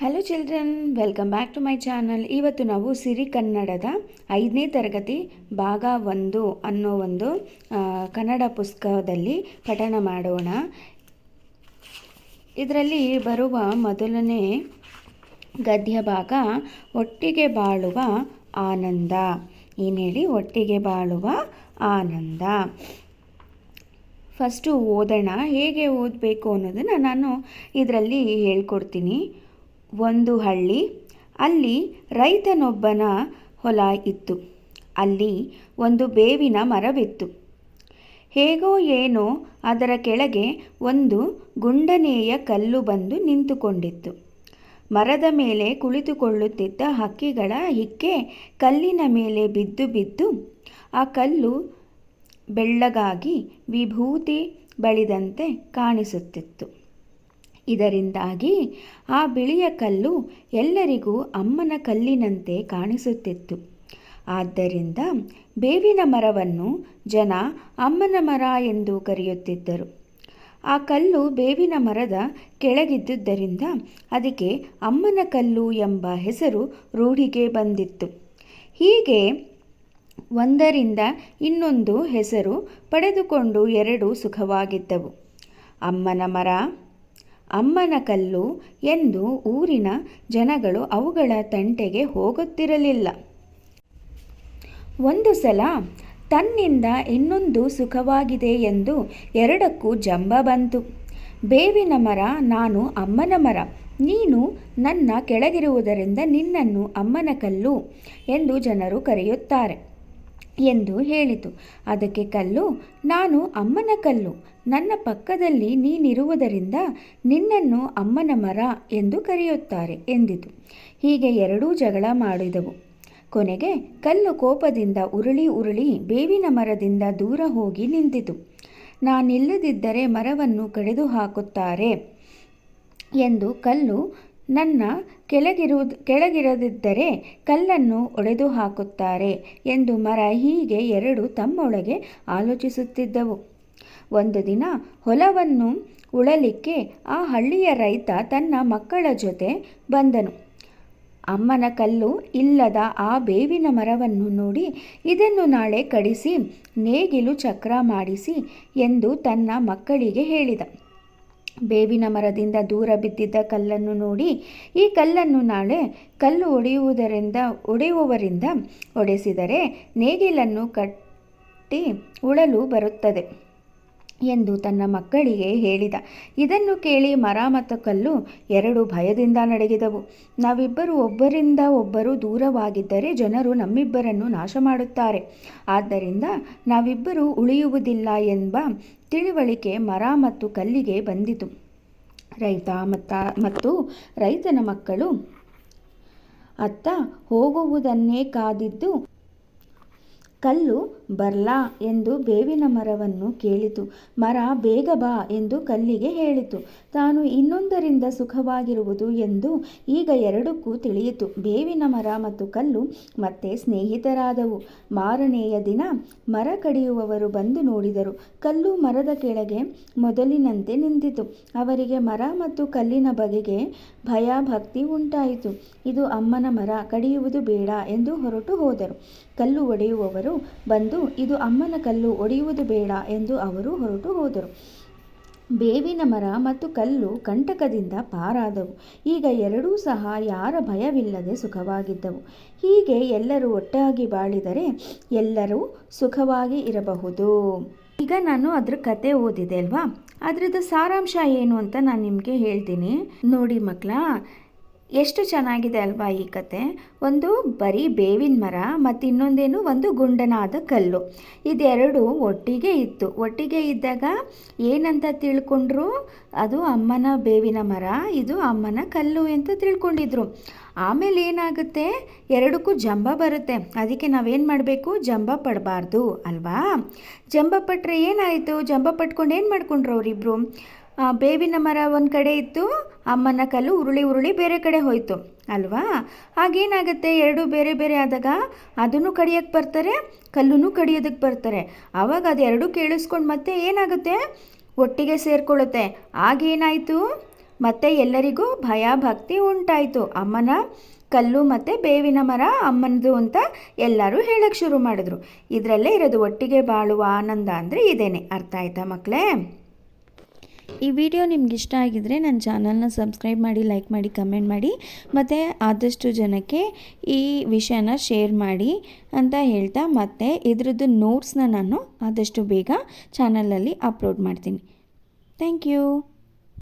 Hello children welcome back to my channel ಇವತ್ತು ನಾವು ಸಿರಿ ಕನ್ನಡದ ಐದನೇ ತರಗತಿ ಭಾಗ ಒಂದು ಅನ್ನೋ ಒಂದು ಕನ್ನಡ ಪುಸ್ತಕದಲ್ಲಿ ಪಠಣ ಮಾಡೋಣ. ಇದರಲ್ಲಿ ಬರುವ ಮೊದಲನೇ ಗದ್ಯ ಭಾಗ, ಒಟ್ಟಿಗೆ ಬಾಳುವ ಆನಂದ ಏನು ಹೇಳಿ? ಒಟ್ಟಿಗೆ ಬಾಳುವ ಆನಂದ ಫಸ್ಟು ಓದೋಣ, ಹೇಗೆ ಓದಬೇಕು ಅನ್ನೋದನ್ನು ನಾನು ಇದರಲ್ಲಿ ಹೇಳ್ಕೊಡ್ತೀನಿ. ಒಂದು ಹಳ್ಳಿ, ಅಲ್ಲಿ ರೈತನೊಬ್ಬನ ಹೊಲ ಇತ್ತು. ಅಲ್ಲಿ ಒಂದು ಬೇವಿನ ಮರವಿತ್ತು. ಹೇಗೋ ಏನೋ ಅದರ ಕೆಳಗೆ ಒಂದು ಗುಂಡನೆಯ ಕಲ್ಲು ಬಂದು ನಿಂತುಕೊಂಡಿತ್ತು. ಮರದ ಮೇಲೆ ಕುಳಿತುಕೊಳ್ಳುತ್ತಿದ್ದ ಹಕ್ಕಿಗಳ ಹಿಕ್ಕೆ ಕಲ್ಲಿನ ಮೇಲೆ ಬಿದ್ದು ಬಿದ್ದು ಆ ಕಲ್ಲು ಬೆಳ್ಳಗಾಗಿ ವಿಭೂತಿ ಬಳಿದಂತೆ ಕಾಣಿಸುತ್ತಿತ್ತು. ಇದರಿಂದಾಗಿ ಆ ಬಿಳಿಯ ಕಲ್ಲು ಎಲ್ಲರಿಗೂ ಅಮ್ಮನ ಕಲ್ಲಿನಂತೆ ಕಾಣಿಸುತ್ತಿತ್ತು. ಆದ್ದರಿಂದ ಬೇವಿನ ಮರವನ್ನು ಜನ ಅಮ್ಮನ ಮರ ಎಂದು ಕರೆಯುತ್ತಿದ್ದರು. ಆ ಕಲ್ಲು ಬೇವಿನ ಮರದ ಕೆಳಗಿದ್ದುದರಿಂದ ಅದಕ್ಕೆ ಅಮ್ಮನ ಕಲ್ಲು ಎಂಬ ಹೆಸರು ರೂಢಿಗೆ ಬಂದಿತ್ತು. ಹೀಗೆ ಒಂದರಿಂದ ಇನ್ನೊಂದು ಹೆಸರು ಪಡೆದುಕೊಂಡು ಎರಡು ಸುಖವಾಗಿದ್ದವು. ಅಮ್ಮನ ಮರ ಅಮ್ಮನ ಕಲ್ಲು ಎಂದು ಊರಿನ ಜನಗಳು ಅವುಗಳ ತಂಟೆಗೆ ಹೋಗುತ್ತಿರಲಿಲ್ಲ. ಒಂದು ಸಲ ತನ್ನಿಂದ ಇನ್ನೊಂದು ಸುಖವಾಗಿದೆ ಎಂದು ಎರಡಕ್ಕೂ ಜಂಬ ಬಂತು. ಬೇವಿನ ಮರ, ನಾನು ಅಮ್ಮನ ಮರ, ನೀನು ನನ್ನ ಕೆಳಗಿರುವುದರಿಂದ ನಿನ್ನನ್ನು ಅಮ್ಮನ ಕಲ್ಲು ಎಂದು ಜನರು ಕರೆಯುತ್ತಾರೆ. ಎಂದು ಹೇಳಿತು. ಅದಕ್ಕೆ ಕಲ್ಲು, ನಾನು ಅಮ್ಮನ ಕಲ್ಲು. ನನ್ನ ಪಕ್ಕದಲ್ಲಿ ನೀನಿರುವುದರಿಂದ ನಿನ್ನನ್ನು ಅಮ್ಮನ ಮರ ಎಂದು ಕರೆಯುತ್ತಾರೆ ಎಂದಿತು. ಹೀಗೆ ಎರಡೂ ಜಗಳ ಮಾಡಿದವು. ಕೊನೆಗೆ ಕಲ್ಲು ಕೋಪದಿಂದ ಉರುಳಿ ಉರುಳಿ ಬೇವಿನ ಮರದಿಂದ ದೂರ ಹೋಗಿ ನಿಂತಿತು. ನಾನಿಲ್ಲದಿದ್ದರೆ ಮರವನ್ನು ಕಡಿದು ಹಾಕುತ್ತಾರೆ ಎಂದು ಕಲ್ಲು ನನ್ನ ಕೆಳಗಿರುವುದು ಕೆಳಗಿರದಿದ್ದರೆ ಕಲ್ಲನ್ನು ಒಡೆದು ಹಾಕುತ್ತಾರೆ ಎಂದು ಮರ ಹೀಗೆ ಎರಡು ತಮ್ಮೊಳಗೆ ಆಲೋಚಿಸುತ್ತಿದ್ದವು. ಒಂದು ದಿನ ಹೊಲವನ್ನು ಉಳಲಿಕ್ಕೆ ಆ ಹಳ್ಳಿಯ ರೈತ ತನ್ನ ಮಕ್ಕಳ ಜೊತೆ ಬಂದನು. ಅಮ್ಮನ ಕಲ್ಲು ಇಲ್ಲದ ಆ ಬೇವಿನ ಮರವನ್ನು ನೋಡಿ, ಇದನ್ನು ನಾಳೆ ಕಡಿಸಿ, ನೇಗಿಲು ಚಕ್ರ ಮಾಡಿಸಿ ಎಂದು ತನ್ನ ಮಕ್ಕಳಿಗೆ ಹೇಳಿದ. ಬೇವಿನ ಮರದಿಂದ ದೂರ ಬಿದ್ದಿದ್ದ ಕಲ್ಲನ್ನು ನೋಡಿ, ಈ ಕಲ್ಲನ್ನು ನಾಳೆ ಕಲ್ಲು ಒಡೆಯುವುದರಿಂದ, ಒಡೆಯುವವರಿಂದ ಒಡೆಸಿದರೆ ನೇಗಿಲನ್ನು ಕಟ್ಟಿ ಉಳಲು ಬರುತ್ತದೆ ಎಂದು ತನ್ನ ಮಕ್ಕಳಿಗೆ ಹೇಳಿದ. ಇದನ್ನು ಕೇಳಿ ಮರ ಮತ್ತು ಕಲ್ಲು ಎರಡು ಭಯದಿಂದ ನಡಗಿದವು. ನಾವಿಬ್ಬರು ಒಬ್ಬರಿಂದ ಒಬ್ಬರು ದೂರವಾಗಿದ್ದರೆ ಜನರು ನಮ್ಮಿಬ್ಬರನ್ನು ನಾಶ ಮಾಡುತ್ತಾರೆ ಆದ್ದರಿಂದ ನಾವಿಬ್ಬರೂ ಉಳಿಯುವುದಿಲ್ಲ ಎಂಬ ತಿಳಿವಳಿಕೆ ಮರ ಮತ್ತು ಕಲ್ಲಿಗೆ ಬಂದಿತು. ರೈತ ಮತ್ತ ಮತ್ತು ರೈತನ ಮಕ್ಕಳು ಅತ್ತ ಹೋಗುವುದನ್ನೇ ಕಾದಿದ್ದು ಕಲ್ಲು ಬರ್ಲಾ ಎಂದು ಬೇವಿನ ಮರವನ್ನು ಕೇಳಿತು. ಮರ ಬೇಗ ಬಾ ಎಂದು ಕಲ್ಲಿಗೆ ಹೇಳಿತು. ತಾನು ಇನ್ನೊಂದರಿಂದ ಸುಖವಾಗಿರುವುದು ಎಂದು ಈಗ ಎರಡಕ್ಕೂ ತಿಳಿಯಿತು. ಬೇವಿನ ಮರ ಮತ್ತು ಕಲ್ಲು ಮತ್ತೆ ಸ್ನೇಹಿತರಾದವು. ಮಾರನೆಯ ದಿನ ಮರ ಕಡಿಯುವವರು ಬಂದು ನೋಡಿದರು. ಕಲ್ಲು ಮರದ ಕೆಳಗೆ ಮೊದಲಿನಂತೆ ನಿಂತಿತು. ಅವರಿಗೆ ಮರ ಮತ್ತು ಕಲ್ಲಿನ ಬಗೆಗೆ ಭಯ ಭಕ್ತಿ ಉಂಟಾಯಿತು. ಇದು ಅಮ್ಮನ ಮರ, ಕಡಿಯುವುದು ಬೇಡ ಎಂದು ಹೊರಟು ಹೋದರು. ಕಲ್ಲು ಒಡೆಯುವವರು ಬಂದು, ಇದು ಅಮ್ಮನ ಕಲ್ಲು, ಒಡೆಯುವುದು ಬೇಡ ಎಂದು ಅವರು ಹೊರಟು ಹೋದರು. ಬೇವಿನ ಮರ ಮತ್ತು ಕಲ್ಲು ಕಂಟಕದಿಂದ ಪಾರಾದವು. ಈಗ ಎರಡೂ ಸಹ ಯಾರ ಭಯವಿಲ್ಲದೆ ಸುಖವಾಗಿದ್ದವು. ಹೀಗೆ ಎಲ್ಲರೂ ಒಟ್ಟಾಗಿ ಬಾಳಿದರೆ ಎಲ್ಲರೂ ಸುಖವಾಗಿ ಇರಬಹುದು. ಈಗ ನಾನು ಅದ್ರ ಕತೆ ಓದಿದೆ ಅಲ್ವಾ? ಅದ್ರದ್ದು ಸಾರಾಂಶ ಏನು ಅಂತ ನಾನು ನಿಮಗೆ ಹೇಳ್ತೀನಿ. ನೋಡಿ ಮಕ್ಕಳ ಎಷ್ಟು ಚೆನ್ನಾಗಿದೆ ಅಲ್ವಾ ಈ ಕತೆ? ಒಂದು ಬರೀ ಬೇವಿನ ಮರ ಮತ್ತು ಇನ್ನೊಂದೇನು ಒಂದು ಗುಂಡನಾದ ಕಲ್ಲು. ಇದೆರಡು ಒಟ್ಟಿಗೆ ಇತ್ತು. ಒಟ್ಟಿಗೆ ಇದ್ದಾಗ ಏನಂತ ತಿಳ್ಕೊಂಡ್ರು? ಅದು ಅಮ್ಮನ ಬೇವಿನ ಮರ, ಇದು ಅಮ್ಮನ ಕಲ್ಲು ಅಂತ ತಿಳ್ಕೊಂಡಿದ್ರು. ಆಮೇಲೆ ಏನಾಗುತ್ತೆ? ಎರಡಕ್ಕೂ ಜಂಬ ಬರುತ್ತೆ. ಅದಕ್ಕೆ ನಾವೇನು ಮಾಡಬೇಕು? ಜಂಬ ಪಡಬಾರ್ದು ಅಲ್ವಾ? ಜಂಬ ಪಟ್ಟರೆ ಏನಾಯಿತು? ಜಂಬ ಪಟ್ಕೊಂಡು ಏನು ಮಾಡ್ಕೊಂಡ್ರು ಅವರಿಬ್ಬರು ಬೇವಿನ ಮರ ಒಂದು ಕಡೆ ಇತ್ತು, ಅಮ್ಮನ ಕಲ್ಲು ಉರುಳಿ ಉರುಳಿ ಬೇರೆ ಕಡೆ ಹೋಯಿತು, ಅಲ್ವಾ? ಹಾಗೇನಾಗುತ್ತೆ? ಎರಡು ಬೇರೆ ಬೇರೆ ಆದಾಗ ಅದನ್ನು ಕಡಿಯೋಕ್ಕೆ ಬರ್ತಾರೆ ಕಲ್ಲೂ ಕಡಿಯೋದಕ್ಕೆ ಬರ್ತಾರೆ. ಆವಾಗ ಅದೆರಡು ಕೇಳಿಸ್ಕೊಂಡು ಮತ್ತೆ ಏನಾಗುತ್ತೆ? ಒಟ್ಟಿಗೆ ಸೇರಿಕೊಳ್ಳುತ್ತೆ. ಆಗೇನಾಯಿತು ಮತ್ತೆ ಎಲ್ಲರಿಗೂ ಭಯ ಭಕ್ತಿ ಉಂಟಾಯಿತು. ಅಮ್ಮನ ಕಲ್ಲು ಮತ್ತು ಬೇವಿನ ಮರ ಅಮ್ಮನದು ಅಂತ ಎಲ್ಲರೂ ಹೇಳಕ್ಕೆ ಶುರು ಮಾಡಿದ್ರು. ಇದರಲ್ಲೇ ಇರೋದು ಒಟ್ಟಿಗೆ ಬಾಳುವ ಆನಂದ ಅಂದರೆ ಇದೇನೆ. ಅರ್ಥ ಆಯ್ತಾ ಮಕ್ಕಳೇ ಈ ವಿಡಿಯೋ ನಿಮ್ಗೆ ಇಷ್ಟ ಆಗಿದ್ರೆ ನನ್ನ ಚಾನಲ್ನ ಸಬ್ಸ್ಕ್ರೈಬ್ ಮಾಡಿ, ಲೈಕ್ ಮಾಡಿ, ಕಮೆಂಟ್ ಮಾಡಿ, ಮತ್ತು ಆದಷ್ಟು ಜನಕ್ಕೆ ಈ ವಿಷಯನ ಶೇರ್ ಮಾಡಿ ಅಂತ ಹೇಳ್ತಾ ಮತ್ತೆ ಇದ್ರದ್ದು ನೋಟ್ಸ್ನ ನಾನು ಆದಷ್ಟು ಬೇಗ ಚಾನಲಲ್ಲಿ ಅಪ್ಲೋಡ್ ಮಾಡ್ತೀನಿ. Thank you